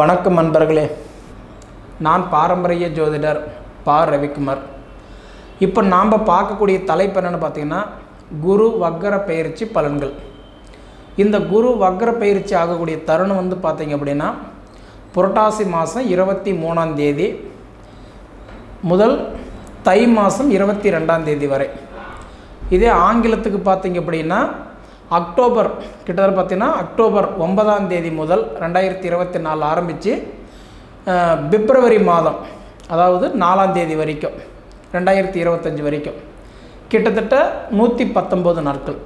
வணக்கம் நண்பர்களே. நான் பாரம்பரிய ஜோதிடர் பா. ரவிக்குமார். இப்போ நாம் பார்க்கக்கூடிய தலைப்பு என்னென்னு பார்த்தீங்கன்னா குரு வக்கர பயிற்சி பலன்கள். இந்த குரு வக்கர பயிற்சி ஆகக்கூடிய தருணம் வந்து பார்த்தீங்க அப்படின்னா புரட்டாசி மாதம் இருபத்தி மூணாம் தேதி முதல் தை மாதம் இருபத்தி ரெண்டாம் தேதி வரை. இதே ஆங்கிலத்துக்கு பார்த்தீங்க அப்படின்னா அக்டோபர் கிட்டத்தட்ட பார்த்தீங்கன்னா அக்டோபர் ஒன்பதாம் தேதி முதல் ரெண்டாயிரத்தி இருபத்தி நாலு ஆரம்பித்து பிப்ரவரி மாதம் அதாவது நாலாம் தேதி வரைக்கும் ரெண்டாயிரத்தி இருபத்தஞ்சி வரைக்கும். கிட்டத்தட்ட நூற்றி பத்தொம்போது நாட்கள்.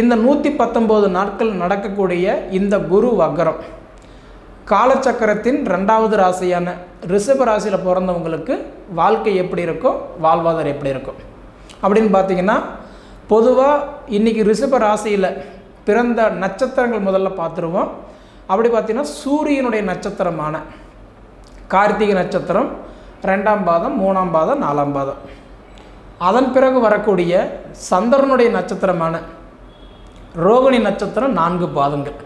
இந்த நூற்றி பத்தொம்போது நாட்கள் நடக்கக்கூடிய இந்த குரு வக்கரம் காலச்சக்கரத்தின் ரெண்டாவது ராசியான ரிஷப ராசியில் பிறந்தவங்களுக்கு வாழ்க்கை எப்படி இருக்கும் வாழ்வாதாரம் எப்படி இருக்கும். அப்படின்னு பார்த்தீங்கன்னா பொதுவாக இன்றைக்கி ரிஷப ராசியில் பிறந்த நட்சத்திரங்கள் முதல்ல பார்த்துருவோம். அப்படி பார்த்திங்கன்னா சூரியனுடைய நட்சத்திரமான கார்த்திகை நட்சத்திரம் ரெண்டாம் பாதம் மூணாம் பாதம் நாலாம் பாதம். அதன் பிறகு வரக்கூடிய சந்திரனுடைய நட்சத்திரமான ரோகிணி நட்சத்திரம் நான்கு பாதங்கள்.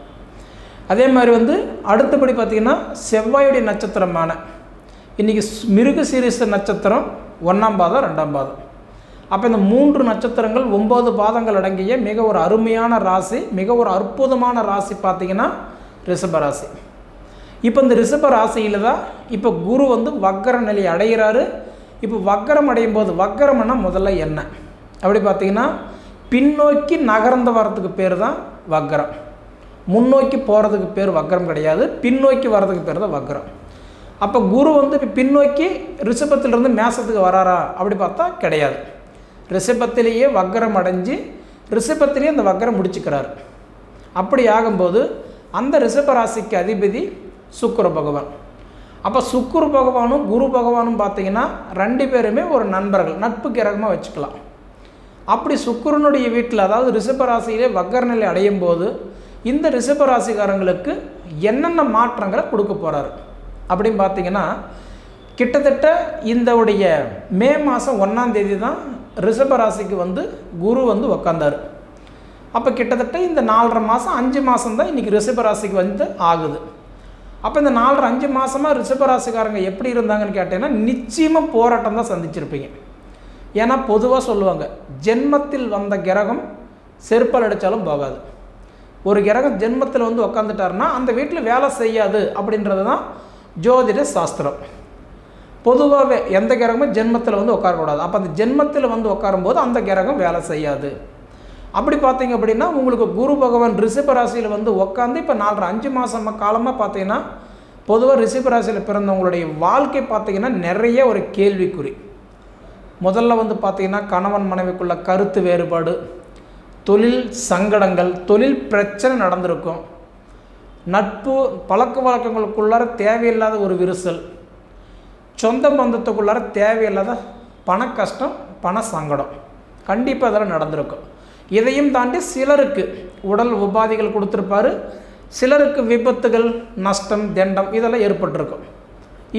அதே மாதிரி வந்து அடுத்தபடி பார்த்திங்கன்னா செவ்வாயுடைய நட்சத்திரமான இன்றைக்கி மிருக சீரிச நட்சத்திரம் ஒன்றாம் பாதம் ரெண்டாம் பாதம். அப்போ இந்த மூன்று நட்சத்திரங்கள் ஒம்பது பாதங்கள் அடங்கிய மிக ஒரு அருமையான ராசி மிக ஒரு அற்புதமான ராசி பார்த்திங்கன்னா ரிஷபராசி இப்போ இந்த ரிஷப ராசியில் தான் இப்போ குரு வந்து வக்கர நிலையை அடைகிறாரு. இப்போ வக்கரம் அடையும் போது வக்கரம்னா முதல்ல என்ன? அப்படி பார்த்திங்கன்னா பின்னோக்கி நகர்ந்து வரதுக்கு பேர் தான் வக்கரம். முன்னோக்கி போகிறதுக்கு பேர் வக்கரம் கிடையாது பின்னோக்கி வர்றதுக்கு பேர் தான் வக்கரம். அப்போ குரு வந்து இப்போ பின்னோக்கி ரிஷபத்திலிருந்து மேசத்துக்கு வராரா? அப்படி பார்த்தா கிடையாது. ரிஷபத்திலேயே வக்கரம் அடைஞ்சு ரிஷபத்திலேயே அந்த வக்கரம் முடிச்சுக்கிறார். அப்படி ஆகும்போது அந்த ரிஷப ராசிக்கு அதிபதி சுக்கர பகவான். அப்போ சுக்குரு பகவானும் குரு பகவானும் பார்த்தீங்கன்னா ரெண்டு பேருமே ஒரு நண்பர்கள். நட்பு கிரகமாக வச்சுக்கலாம். அப்படி சுக்குருனுடைய வீட்டில் அதாவது ரிஷபராசியிலே வக்கரநிலை நிலை அடையும் போது இந்த ரிஷபராசிக்காரங்களுக்கு என்னென்ன மாற்றங்களை கொடுக்க போகிறாரு அப்படின்னு பார்த்தீங்கன்னா கிட்டத்தட்ட இந்த உடைய மே மாதம் ஒன்றாம் தேதி தான் ரிஷப ராசிக்கு வந்து குரு வந்து உக்காந்தார். அப்போ கிட்டத்தட்ட இந்த நாலரை மாதம் அஞ்சு மாதம் தான் இன்றைக்கி ரிஷப ராசிக்கு வந்து ஆகுது. அப்போ இந்த நாலரை அஞ்சு மாதமாக ரிஷப ராசிக்காரங்க எப்படி இருந்தாங்கன்னு கேட்டேன்னா நிச்சயமாக போராட்டம் தான் சந்திச்சிருப்பீங்க. ஏன்னா பொதுவாக சொல்லுவாங்க ஜென்மத்தில் வந்த கிரகம் செருப்பால் அடித்தாலும் போகாது. ஒரு கிரகம் ஜென்மத்தில் வந்து உக்காந்துட்டாருன்னா அந்த வீட்டில் வேலை செய்யாது அப்படின்றது தான் ஜோதிட சாஸ்திரம். பொதுவாகவே எந்த கிரகமும் ஜென்மத்தில் வந்து உட்காரக்கூடாது. அப்போ அந்த ஜென்மத்தில் வந்து உட்காரும்போது அந்த கிரகம் வேலை செய்யாது. அப்படி பார்த்தீங்க அப்படின்னா உங்களுக்கு குரு பகவான் ரிஷப ராசியில் வந்து உட்காந்து இப்போ நாலரை அஞ்சு மாதம் காலமாக பார்த்தீங்கன்னா பொதுவாக ரிஷப ராசியில் பிறந்தவங்களுடைய வாழ்க்கை பார்த்தீங்கன்னா நிறைய ஒரு கேள்விக்குறி. முதல்ல வந்து பார்த்திங்கன்னா கணவன் மனைவிக்குள்ள கருத்து வேறுபாடு தொழில் சங்கடங்கள் தொழில் பிரச்சனை நடந்திருக்கும். நட்பு பழக்க வழக்கங்களுக்குள்ளார தேவையில்லாத ஒரு விரிசல் சொந்த பந்தத்துக்குள்ளார தேவையில்லாத பண கஷ்டம் பண சங்கடம். கண்டிப்பாக அதெல்லாம் நடந்திருக்கும். இதையும் தாண்டி சிலருக்கு உடல் உபாதிகள் கொடுத்துருப்பாரு. சிலருக்கு விபத்துகள் நஷ்டம் தண்டம் இதெல்லாம் ஏற்பட்டிருக்கும்.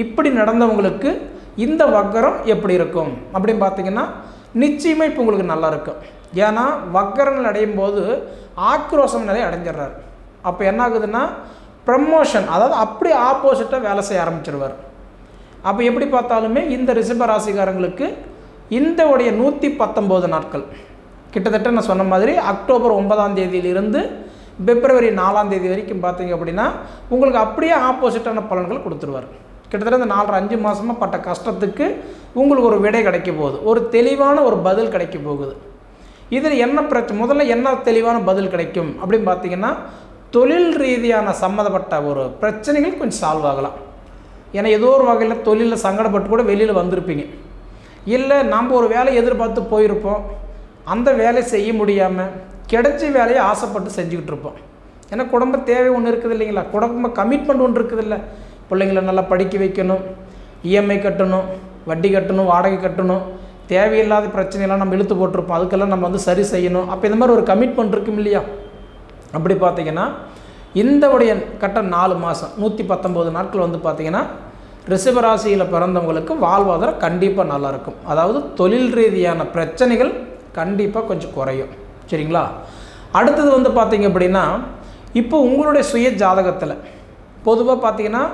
இப்படி நடந்தவங்களுக்கு இந்த வக்கரம் எப்படி இருக்கும்? அப்படின்னு பார்த்தீங்கன்னா நிச்சயமாக இப்போ உங்களுக்கு நல்லா இருக்கும். ஏன்னா வக்கரங்கள் அடையும் போது ஆக்ரோஷம் நிறைய அடைஞ்சிடுறாரு. அப்போ என்ன ஆகுதுன்னா ப்ரமோஷன் அதாவது அப்படி ஆப்போசிட்டாக வேலை செய்ய ஆரம்பிச்சிருவார். அப்போ எப்படி பார்த்தாலுமே இந்த ரிஷப ராசிக்காரங்களுக்கு இந்த உடைய நூற்றி பத்தொம்போது நாட்கள். கிட்டத்தட்ட நான் சொன்ன மாதிரி அக்டோபர் ஒன்பதாம் தேதியிலிருந்து பிப்ரவரி நாலாம் தேதி வரைக்கும் பார்த்தீங்க அப்படின்னா உங்களுக்கு அப்படியே ஆப்போசிட்டான பலன்கள் கொடுத்துருவார். கிட்டத்தட்ட இந்த நாலரை அஞ்சு மாதமாக பட்ட கஷ்டத்துக்கு உங்களுக்கு ஒரு விடை கிடைக்க போகுது. ஒரு தெளிவான ஒரு பதில் கிடைக்க போகுது. இதில் என்ன பிரச்சனை முதல்ல என்ன தெளிவான பதில் கிடைக்கும் அப்படின்னு பார்த்தீங்கன்னா தொழில் ரீதியான சம்மந்தப்பட்ட ஒரு பிரச்சனைகள் கொஞ்சம் சால்வ் ஆகலாம். ஏன்னா ஏதோ ஒரு வகையில் தொழிலில் சங்கடப்பட்டு கூட வெளியில் வந்திருப்பீங்க. இல்லை நம்ம ஒரு வேலையை எதிர்பார்த்து போயிருப்போம். அந்த வேலையை செய்ய முடியாமல் கிடைச்ச வேலையை ஆசைப்பட்டு செஞ்சுக்கிட்டு இருப்போம். ஏன்னா குடும்ப தேவை ஒன்று இருக்குது இல்லைங்களா? குடும்ப கமிட்மெண்ட் ஒன்று இருக்குது இல்லை. பிள்ளைங்கள நல்லா படிக்க வைக்கணும் இஎம்ஐ கட்டணும் வட்டி கட்டணும் வாடகை கட்டணும். தேவையில்லாத பிரச்சனையெல்லாம் நம்ம இழுத்து போட்டிருப்போம். அதுக்கெல்லாம் நம்ம வந்து சரி செய்யணும். அப்போ இந்த மாதிரி ஒரு கமிட்மெண்ட் இருக்கும் இல்லையா? அப்படி பார்த்தீங்கன்னா இந்த உடைய கட்டம் நாலு மாதம் நூற்றி பத்தொம்போது நாட்கள் வந்து பார்த்திங்கன்னா ரிஷபராசியில் பிறந்தவங்களுக்கு வாழ்வாதாரம் கண்டிப்பாக நல்லாயிருக்கும் அதாவது தொழில் ரீதியான பிரச்சனைகள் கண்டிப்பாக கொஞ்சம் குறையும். சரிங்களா? அடுத்தது வந்து பார்த்திங்க அப்படின்னா இப்போ உங்களுடைய சுய ஜாதகத்தில் பொதுவாக பார்த்திங்கன்னா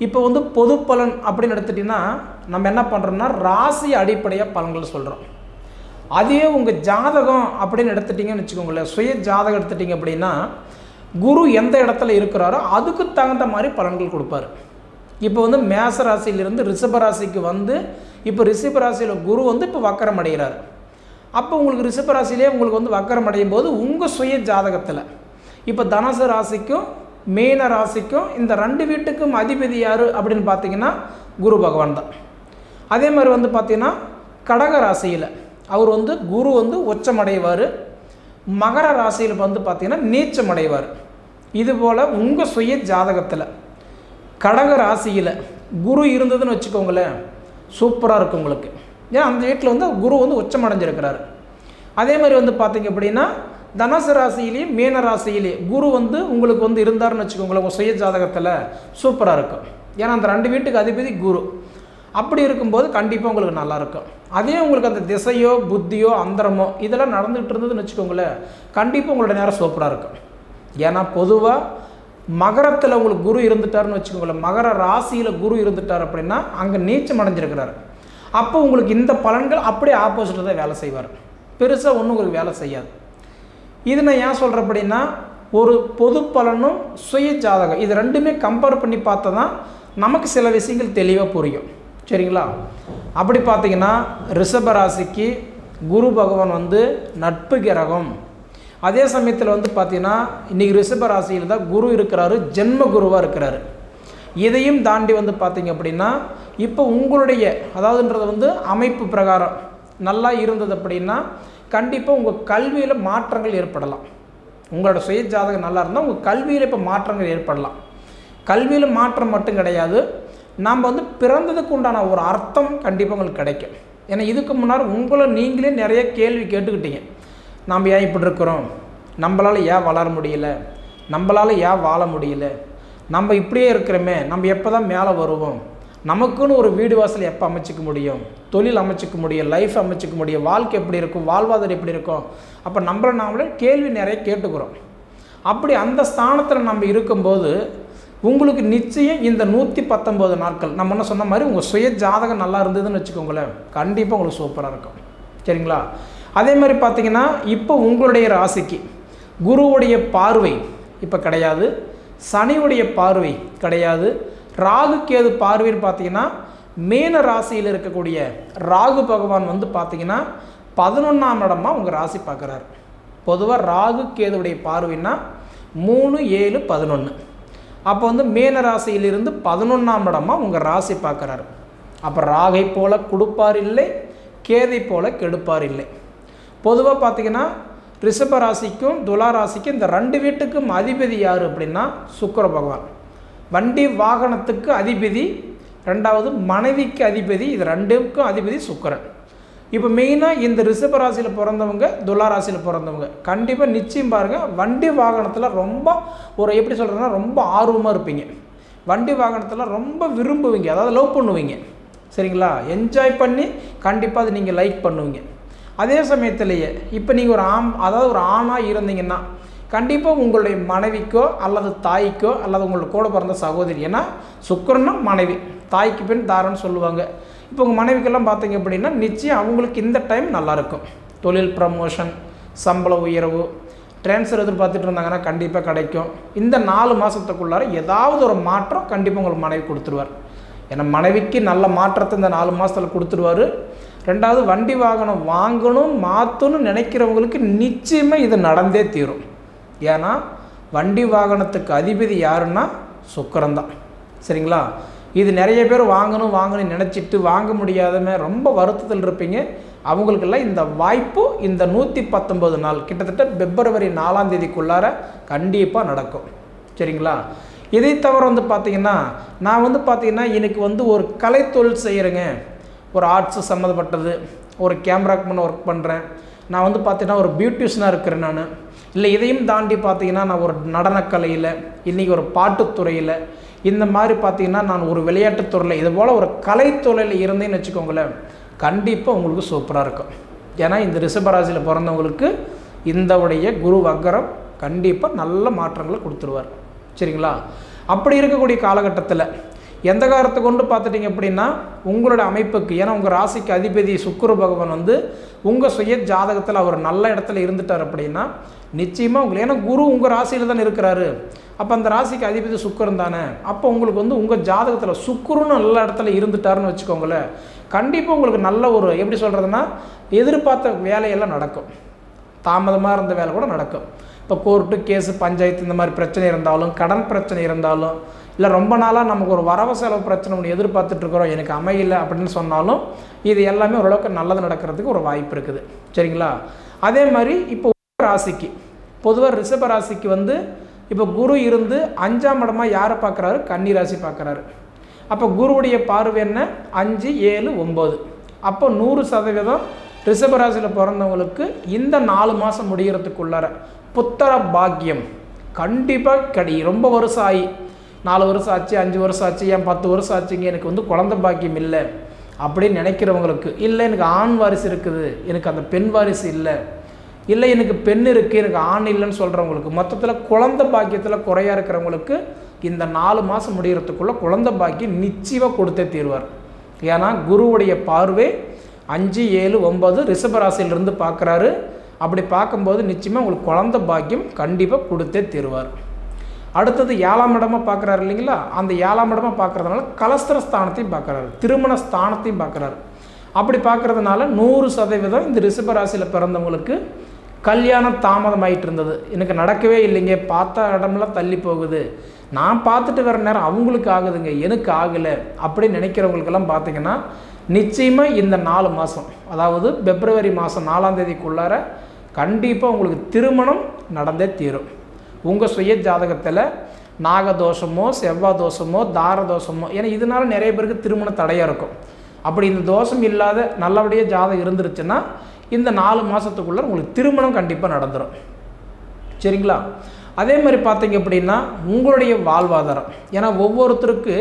இப்போ வந்து பொது பலன் அப்படின்னு எடுத்துட்டிங்கன்னா நம்ம என்ன பண்ணுறோம்னா ராசி அடிப்படையாக பலன்கள் சொல்கிறோம் அதே உங்கள் ஜாதகம் அப்படின்னு எடுத்துட்டிங்கன்னு வச்சுக்கோங்களேன் சுய ஜாதகம் எடுத்துட்டிங்க அப்படின்னா குரு எந்த இடத்துல இருக்கிறாரோ அதுக்கு தகுந்த மாதிரி பலன்கள் கொடுப்பாரு. இப்போ வந்து மேச ராசியிலிருந்து ரிஷப ராசிக்கு வந்து இப்போ ரிஷப ராசியில் குரு வந்து இப்போ வக்கரம் அடைகிறார். அப்போ உங்களுக்கு ரிஷப ராசியிலே உங்களுக்கு வந்து வக்கரம் அடையும் போது உங்கள் சுய ஜாதகத்தில் இப்போ தனுசு ராசிக்கும் மீன ராசிக்கும் இந்த ரெண்டு வீட்டுக்கும் அதிபதி யார் அப்படின்னு பார்த்தீங்கன்னா குரு பகவான் தான். அதே மாதிரி வந்து பார்த்தீங்கன்னா கடக ராசியில் அவர் வந்து குரு வந்து உச்சமடைவார். மகர ராசியில் வந்து பார்த்தீங்கன்னா நீச்சம் அடைவார் இதுபோல் உங்கள் சுய ஜாதகத்தில் கடக ராசியில் குரு இருந்ததுன்னு வச்சுக்கோங்களேன் சூப்பராக இருக்கும் உங்களுக்கு. ஏன் அந்த வீட்டில் வந்து குரு வந்து உச்சமடைஞ்சிருக்கிறாரு. அதே மாதிரி வந்து பார்த்தீங்க அப்படின்னா தனுசு ராசியிலேயே மீன ராசியிலேயே குரு வந்து உங்களுக்கு வந்து இருந்தாருன்னு வச்சுக்கோங்களேன் உங்கள் சுய ஜாதகத்தில் சூப்பராக இருக்கும் ஏன்னா அந்த ரெண்டு வீட்டுக்கு அதிபதி குரு. அப்படி இருக்கும்போது கண்டிப்பாக உங்களுக்கு நல்லாயிருக்கும் அதே உங்களுக்கு அந்த திசையோ புத்தியோ அந்தரமோ இதெல்லாம் நடந்துகிட்டு இருந்ததுன்னு வச்சுக்கோங்களேன் கண்டிப்பாக உங்களோட நேரம் சூப்பராக இருக்கும் ஏன்னா பொதுவாக மகரத்தில் உங்களுக்கு குரு இருந்துட்டாருன்னு வச்சுக்கோங்களேன். மகர ராசியில் குரு இருந்துட்டார் அப்படின்னா அங்கே நீச்சம் அடைஞ்சிருக்கிறாரு. அப்போ உங்களுக்கு இந்த பலன்கள் அப்படியே ஆப்போசிட்டில் தான் வேலை செய்வார். பெருசாக ஒன்றும் உங்களுக்கு வேலை செய்யாது. இது நான் ஏன் சொல்கிறேன் அப்படின்னா ஒரு பொது பலனும் சுய ஜாதகம். இது ரெண்டுமே கம்பேர் பண்ணி பார்த்தா தான் நமக்கு சில விஷயங்கள் தெளிவாக புரியும். சரிங்களா? அப்படி பார்த்தீங்கன்னா ரிஷப ராசிக்கு குரு பகவான் வந்து நட்பு கிரகம். அதே சமயத்தில் வந்து பார்த்தீங்கன்னா இன்றைக்கி ரிஷப ராசியில் தான் குரு இருக்கிறாரு ஜென்ம குருவாக இருக்கிறாரு. இதையும் தாண்டி வந்து பார்த்தீங்க அப்படின்னா இப்போ உங்களுடைய அதாவதுன்றது வந்து அமைப்பு பிரகாரம் நல்லா இருந்தது அப்படின்னா கண்டிப்பாக உங்கள் கல்வியில் மாற்றங்கள் ஏற்படலாம். உங்களோட சுய ஜாதகம் நல்லா இருந்தால் உங்கள் கல்வியில் இப்போ மாற்றங்கள் ஏற்படலாம். கல்வியில் மாற்றம் மட்டும் கிடையாது நாம் வந்து பிறந்ததுக்கு உண்டான ஒரு அர்த்தம் கண்டிப்பாக உங்களுக்கு கிடைக்கும். ஏன்னா இதுக்கு முன்னாடி உங்களை நீங்களே நிறைய கேள்வி கேட்டுக்கிட்டீங்க. நாம் ஏன் இப்படி இருக்கிறோம்? நம்மளால் ஏன் வளர முடியல? நம்மளால் ஏன் வாழ முடியல? நம்ம இப்படியே இருக்கிறோமே நம்ம எப்போ தான் மேலே வருவோம்? நமக்குன்னு ஒரு வீடு வாசல் எப்போ அமைச்சிக்க முடியும்? தொழில் அமைச்சிக்க முடியும் லைஃப் அமைச்சிக்க முடியும் வாழ்க்கை எப்படி இருக்கும் வாழ்வாதாரம் எப்படி இருக்கும்? அப்போ நம்மளை நாமளே கேள்வி நிறைய கேட்டுக்கிறோம். அப்படி அந்த ஸ்தானத்தில் நம்ம இருக்கும்போது உங்களுக்கு நிச்சயம் இந்த நூற்றி பத்தொம்போது நாட்கள் நம்ம என்ன சொன்ன மாதிரி உங்கள் சுய ஜாதகம் நல்லா இருந்ததுன்னு வச்சுக்கோங்களேன். கண்டிப்பாக உங்களுக்கு சூப்பராக இருக்கும். சரிங்களா? அதே மாதிரி பார்த்தீங்கன்னா இப்போ உங்களுடைய ராசிக்கு குருவுடைய பார்வை இப்போ கிடையாது சனியுடைய பார்வை கிடையாது ராகு கேது பார்வைன்னு பார்த்தீங்கன்னா மீன ராசியில் இருக்கக்கூடிய ராகு பகவான் வந்து பார்த்தீங்கன்னா பதினொன்றாம் இடமா உங்கள் ராசி பார்க்குறாரு. பொதுவாக ராகு கேதுவுடைய பார்வைன்னா மூணு ஏழு பதினொன்று அப்போ வந்து மீன ராசியிலிருந்து பதினொன்றாம் இடமா உங்கள் ராசி பார்க்குறாரு. அப்போ ராகை போல கொடுப்பார் இல்லை கேதை போல கெடுப்பார் இல்லை. பொதுவாக பார்த்தீங்கன்னா ரிஷப ராசிக்கும் துலா ராசிக்கும் இந்த ரெண்டு வீட்டுக்கும் அதிபதி யார் அப்படின்னா சுக்கர பகவான். வண்டி வாகனத்துக்கு அதிபதி ரெண்டாவது மனைவிக்கு அதிபதி இது ரெண்டுக்கும் அதிபதி சுக்கரன். இப்போ மெயினாக இந்த ரிஷப ராசியில் பிறந்தவங்க துலா ராசியில் பிறந்தவங்க. கண்டிப்பாக நிச்சயம் பாருங்கள் வண்டி வாகனத்தில் ரொம்ப ஒரு எப்படி சொல்கிறேன்னா ரொம்ப ஆர்வமாக இருப்பீங்க. வண்டி வாகனத்தில் ரொம்ப விரும்புவீங்க அதாவது லவ் பண்ணுவீங்க. சரிங்களா? என்ஜாய் பண்ணி கண்டிப்பாக அது நீங்கள் லைக் பண்ணுவீங்க. அதே சமயத்திலேயே இப்போ நீங்கள் ஒரு ஆம் அதாவது ஒரு ஆணாக இருந்தீங்கன்னா கண்டிப்பாக உங்களுடைய மனைவிக்கோ அல்லது தாய்க்கோ அல்லது உங்களுக்கு கூட பிறந்த சகோதரி ஏன்னா சுக்கரன்னா மனைவி. தாய்க்கு பின் தாரன்னு சொல்லுவாங்க. இப்போ உங்கள் மனைவிக்கெல்லாம் பார்த்தீங்க அப்படின்னா நிச்சயம் அவங்களுக்கு இந்த டைம் நல்லாயிருக்கும் தொழில் ப்ரமோஷன் சம்பள உயர்வு ட்ரான்ஸ்ஃபர் எதிர்பார்த்துட்டு இருந்தாங்கன்னா கண்டிப்பாக கிடைக்கும். இந்த நாலு மாதத்துக்குள்ளார ஏதாவது ஒரு மாற்றம் கண்டிப்பாக உங்களுக்கு மனைவி கொடுத்துருவார். ஏன்னா மனைவிக்கு நல்ல மாற்றத்தை இந்த நாலு மாதத்தில் கொடுத்துருவார். ரெண்டாவது வண்டி வாகனம் வாங்கணும் மாற்றணும்னு நினைக்கிறவங்களுக்கு நிச்சயமாக இது நடந்தே தீரும். ஏன்னா வண்டி வாகனத்துக்கு அதிபதி யாருன்னா சுக்கரந்தான் சரிங்களா? இது நிறைய பேர் வாங்கணும் வாங்கணும் நினச்சிட்டு வாங்க முடியாதமே ரொம்ப வருத்தத்தில் இருப்பீங்க. அவங்களுக்கெல்லாம் இந்த வாய்ப்பு இந்த நூற்றி பத்தொம்பது நாள் கிட்டத்தட்ட பிப்ரவரி நாலாம் தேதிக்குள்ளார கண்டிப்பாக நடக்கும். சரிங்களா? இதை தவிர வந்து பார்த்திங்கன்னா நான் வந்து பார்த்திங்கன்னா எனக்கு வந்து ஒரு கலைத்தொழில் செய்கிறேங்க ஒரு ஆர்ட்ஸு சம்மந்தப்பட்டது ஒரு கேமராக்கு முன்னே ஒர்க் பண்ணுறேன் நான் வந்து பார்த்தீங்கன்னா ஒரு பியூட்டிஷனாக இருக்கிறேன் நான். இல்லை இதையும் தாண்டி பார்த்தீங்கன்னா நான் ஒரு நடனக்கலையில் இன்றைக்கி ஒரு பாட்டுத்துறையில் இந்த மாதிரி பார்த்தீங்கன்னா நான் ஒரு விளையாட்டுத்துறையில் இது போல் ஒரு கலைத்துறையில் இருந்தேன்னு வச்சுக்கோங்களேன் கண்டிப்பாக உங்களுக்கு சூப்பராக இருக்கும். ஏன்னா இந்த ரிஷபராசியில் பிறந்தவங்களுக்கு இந்த உடைய குரு வக்கரம் கண்டிப்பாக நல்ல மாற்றங்களை கொடுத்துருவார். சரிங்களா? அப்படி இருக்கக்கூடிய காலகட்டத்தில் எந்த காரத்தை கொண்டு பார்த்துட்டிங்க அப்படின்னா உங்களோட அமைப்புக்கு ஏன்னா உங்கள் ராசிக்கு அதிபதி சுக்குரு பகவான் வந்து உங்கள் சுய ஜாதகத்தில் அவர் நல்ல இடத்துல இருந்துட்டார் அப்படின்னா நிச்சயமாக உங்களுக்கு ஏன்னா குரு உங்கள் ராசியில் தான் இருக்கிறாரு. அப்போ அந்த ராசிக்கு அதிபதி சுக்கரன் தானே. அப்போ உங்களுக்கு வந்து உங்கள் ஜாதகத்தில் சுக்குருன்னு நல்ல இடத்துல இருந்துட்டாருன்னு வச்சுக்கோங்களேன். கண்டிப்பாக உங்களுக்கு நல்ல ஒரு எப்படி சொல்கிறதுனா எதிர்பார்த்த வேலையெல்லாம் நடக்கும். தாமதமாக இருந்த வேலை கூட நடக்கும். இப்போ கோர்ட்டு கேஸு பஞ்சாயத்து இந்த மாதிரி பிரச்சனை இருந்தாலும் கடன் பிரச்சனை இருந்தாலும் இல்லை ரொம்ப நாளாக நமக்கு ஒரு வரவு செலவு பிரச்சனை ஒன்று எதிர்பார்த்துட்ருக்குறோம் எனக்கு அமையல அப்படின்னு சொன்னாலும் இது எல்லாமே ஓரளவுக்கு நல்லது நடக்கிறதுக்கு ஒரு வாய்ப்பு இருக்குது. சரிங்களா? அதே மாதிரி இப்போ ராசிக்கு பொதுவாக ரிஷப ராசிக்கு வந்து இப்போ குரு இருந்து அஞ்சாம் இடமாக யாரை பார்க்குறாரு? கன்னி ராசி பார்க்குறாரு. அப்போ குருவுடைய பார்வை என்ன? அஞ்சு ஏழு ஒம்பது அப்போ நூறு சதவீதம் ரிஷபராசியில் பிறந்தவங்களுக்கு இந்த நாலு மாதம் முடிகிறதுக்குள்ளார புத்தர பாக்கியம் கண்டிப்பாக கிடை ரொம்ப வருஷம் ஆகி நாலு வருஷம் ஆச்சு அஞ்சு வருஷம் ஆச்சு ஏன் பத்து வருஷம் ஆச்சுங்க எனக்கு வந்து குழந்த பாக்கியம் இல்லை அப்படின்னு நினைக்கிறவங்களுக்கு இல்லை எனக்கு ஆண் வாரிசு இருக்குது எனக்கு அந்த பெண் வாரிசு இல்லை. இல்லை எனக்கு பெண் இருக்குது எனக்கு ஆண் இல்லைன்னு சொல்கிறவங்களுக்கு மொத்தத்தில் குழந்த பாக்கியத்தில் குறையாக இருக்கிறவங்களுக்கு இந்த நாலு மாதம் முடிகிறதுக்குள்ளே குழந்த பாக்கியம் நிச்சயமாக கொடுத்தே தீர்வார். ஏன்னா குருவுடைய பார்வை அஞ்சு ஏழு ஒம்பது ரிஷபராசியிலிருந்து பார்க்குறாரு. அப்படி பார்க்கும்போது நிச்சயமாக உங்களுக்கு குழந்த பாக்கியம் கண்டிப்பாக கொடுத்தே தருவார். அடுத்தது ஏழாம் இடமாக பார்க்குறாரு இல்லைங்களா? அந்த ஏழாம் இடமாக பார்க்குறதுனால கலஸ்திர ஸ்தானத்தையும் பார்க்குறாரு. திருமண ஸ்தானத்தையும் பார்க்குறாரு. அப்படி பார்க்குறதுனால நூறு சதவீதம் இந்த ரிஷபராசியில் பிறந்தவங்களுக்கு கல்யாணம் தாமதமாயிட்டு இருந்தது எனக்கு நடக்கவே இல்லைங்க. பார்த்த இடம்லாம் தள்ளி போகுது. நான் பார்த்துட்டு வர நேரம் அவங்களுக்கு ஆகுதுங்க. எனக்கு ஆகலை. அப்படின்னு நினைக்கிறவங்களுக்கெல்லாம் பார்த்தீங்கன்னா நிச்சயமாக இந்த நாலு மாதம் அதாவது பிப்ரவரி மாதம் நாலாம் தேதிக்குள்ளார கண்டிப்பாக உங்களுக்கு திருமணம் நடந்தே தீரும். உங்கள் சுய ஜாதகத்தில் நாகதோஷமோ செவ்வாய் தோஷமோ தார தோஷமோ ஏன்னா இதனால நிறைய பேருக்கு திருமண தடையாக இருக்கும். அப்படி இந்த தோஷம் இல்லாத நல்லபடியாக ஜாதகம் இருந்துருச்சுன்னா இந்த நாலு மாதத்துக்குள்ளே உங்களுக்கு திருமணம் கண்டிப்பாக நடந்துடும் சரிங்களா? அதே மாதிரி பார்த்தீங்க அப்படின்னா உங்களுடைய வாழ்வாதாரம். ஏன்னா ஒவ்வொருத்தருக்கு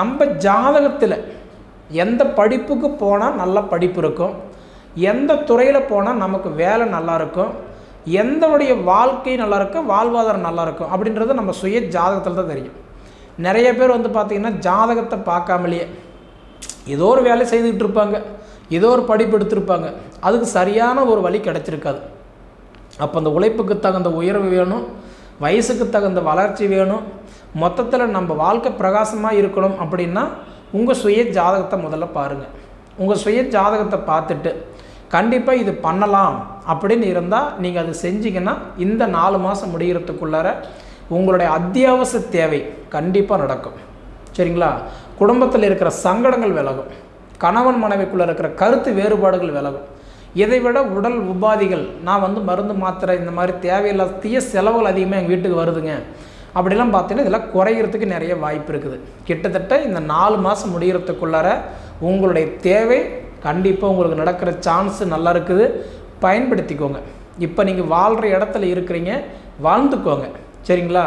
நம்ம ஜாதகத்தில் எந்த படிப்புக்கு போனால் நல்ல படிப்பு இருக்கும். எந்த துறையில் போனால் நமக்கு வேலை நல்லாயிருக்கும் எந்தவுடைய வாழ்க்கை நல்லாயிருக்கும் வாழ்வாதாரம் நல்லாயிருக்கும் அப்படின்றது நம்ம சுய ஜாதகத்தில் தான் தெரியும். நிறைய பேர் வந்து பார்த்திங்கன்னா ஜாதகத்தை பார்க்காமலேயே ஏதோ ஒரு வேலை செய்துக்கிட்டு இருப்பாங்க. ஏதோ ஒரு படிப்பு எடுத்திருப்பாங்க. அதுக்கு சரியான ஒரு வழி கிடச்சிருக்காது. அப்போ அந்த உழைப்புக்கு தகுந்த உயர்வு வேணும். வயசுக்கு தகுந்த வளர்ச்சி வேணும். மொத்தத்தில் நம்ம வாழ்க்கை பிரகாசமாக இருக்கணும் அப்படின்னா உங்கள் சுய ஜாதகத்தை முதல்ல பாருங்கள் உங்கள் சுய ஜாதகத்தை பார்த்துட்டு கண்டிப்பாக இது பண்ணலாம் அப்படின்னு இருந்தால் நீங்கள் அது செஞ்சிங்கன்னா இந்த நாலு மாதம் முடிகிறதுக்குள்ளார உங்களுடைய அத்தியாவசிய தேவை கண்டிப்பாக நடக்கும். சரிங்களா? குடும்பத்தில் இருக்கிற சங்கடங்கள் விலகும். கணவன் மனைவிக்குள்ளே இருக்கிற கருத்து வேறுபாடுகள் விலகும். இதை விட உடல் உபாதிகள் நான் வந்து மருந்து மாத்திரை இந்த மாதிரி தேவையில்லாத தீய செலவுகள் அதிகமாக எங்கள் வீட்டுக்கு வருதுங்க. அப்படிலாம் பார்த்தீங்கன்னா இதெல்லாம் குறையிறதுக்கு நிறைய வாய்ப்பு இருக்குது. கிட்டத்தட்ட இந்த நாலு மாதம் முடிகிறதுக்குள்ளார உங்களுடைய தேவை கண்டிப்பாக உங்களுக்கு நடக்கிற சான்ஸு நல்லா இருக்குது. பயன்படுத்திக்கோங்க. இப்போ நீங்கள் வாழ்கிற இடத்துல இருக்கிறீங்க வாழ்ந்துக்கோங்க. சரிங்களா?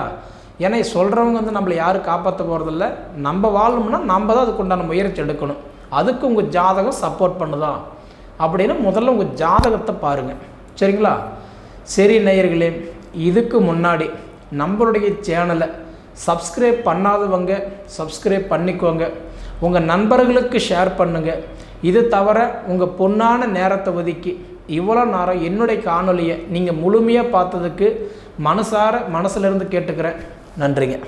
ஏன்னா சொல்கிறவங்க வந்து நம்மளை யாரும் காப்பாற்ற போகிறதில்ல நம்ம வாழணும்னா நம்ம தான் அதுக்கு உண்டான முயற்சி எடுக்கணும். அதுக்கு உங்கள் ஜாதகம் சப்போர்ட் பண்ணுதா? அப்படின்னு முதல்ல உங்கள் ஜாதகத்தை பாருங்கள் சரிங்களா? சரி நேயர்களே இதுக்கு முன்னாடி நம்மளுடைய சேனலை சப்ஸ்கிரைப் பண்ணாதவங்க சப்ஸ்கிரைப் பண்ணிக்கோங்க. உங்கள் நண்பர்களுக்கு ஷேர் பண்ணுங்கள் இது தவிர உங்கள் பொன்னான நேரத்தை ஒதுக்கி இவ்வளோ நேரம் என்னுடைய காணொலியை நீங்கள் முழுமையாக பார்த்ததுக்கு மனசார மனசுலேருந்து கேட்டுக்கிறேன். நன்றிங்க.